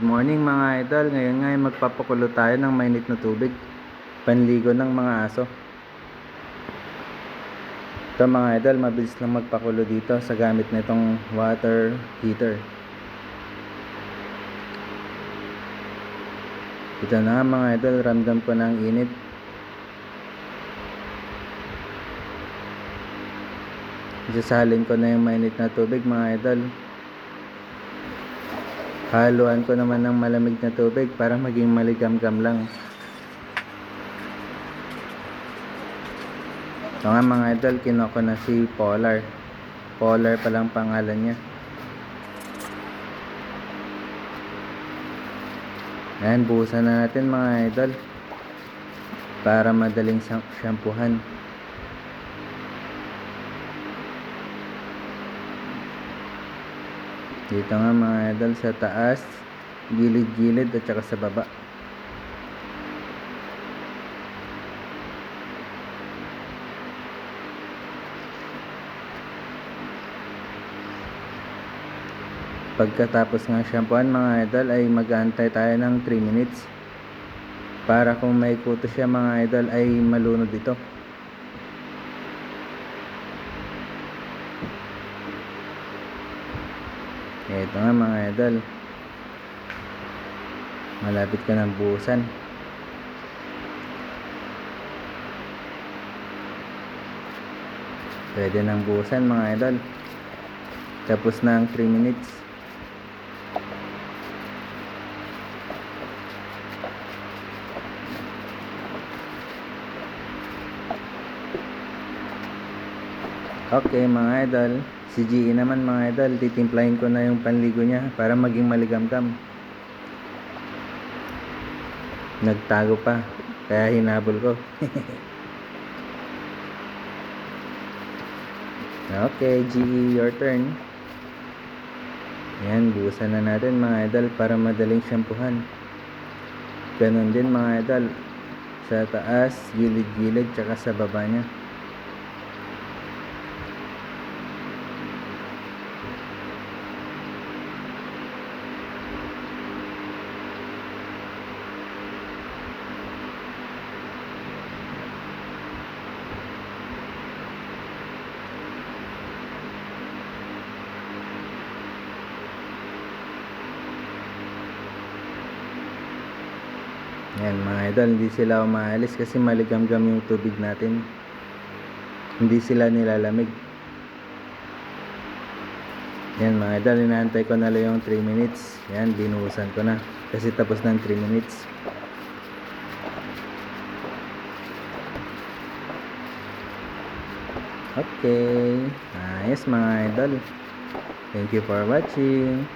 Good morning mga idol. Ngayon nga ay magpapakulo tayo ng mainit na tubig. Panligo ng mga aso. Ito mga idol, mabilis lang magpakulo dito sa gamit nitong water heater. Ito na mga idol, ramdam ko ng init. Isasalin ko na yung mainit na tubig mga idol. Haluan ko naman ng malamig na tubig para maging maligam-gam lang. Ito nga mga idol, kinoko na si Polar. Polar pa lang pangalan niya. Ayan, buhusan na natin mga idol. Para madaling syam- Dito nga mga idol sa taas, gilid-gilid at saka sa baba. Pagkatapos ng shampooan mga idol ay mag-aantay tayo ng 3 minutes. Para kung may kuto siya mga idol ay malunod ito. Ito nga mga idol. Malapit ka ng buhusan. Pwede ng buhusan mga idol. Tapos na ang 3 minutes. Okay mga idol, si GE naman mga idol, titimplahin ko na yung panligo niya para maging maligamgam. Nagtago pa, kaya hinabol ko. okay, GE, your turn. Yan, buhusan na natin mga idol para madaling shampoohan. Ganon din mga idol, sa taas, gilid-gilid, tsaka sa baba niya. Yan mga idol, hindi sila umaalis kasi maligamgam yung tubig natin. Hindi sila nilalamig. Yan mga idol, inaantay ko na lang yung 3 minutes. Yan, binuhusan ko na. Kasi tapos ng 3 minutes. Okay. Ayos mga idol. Thank you for watching.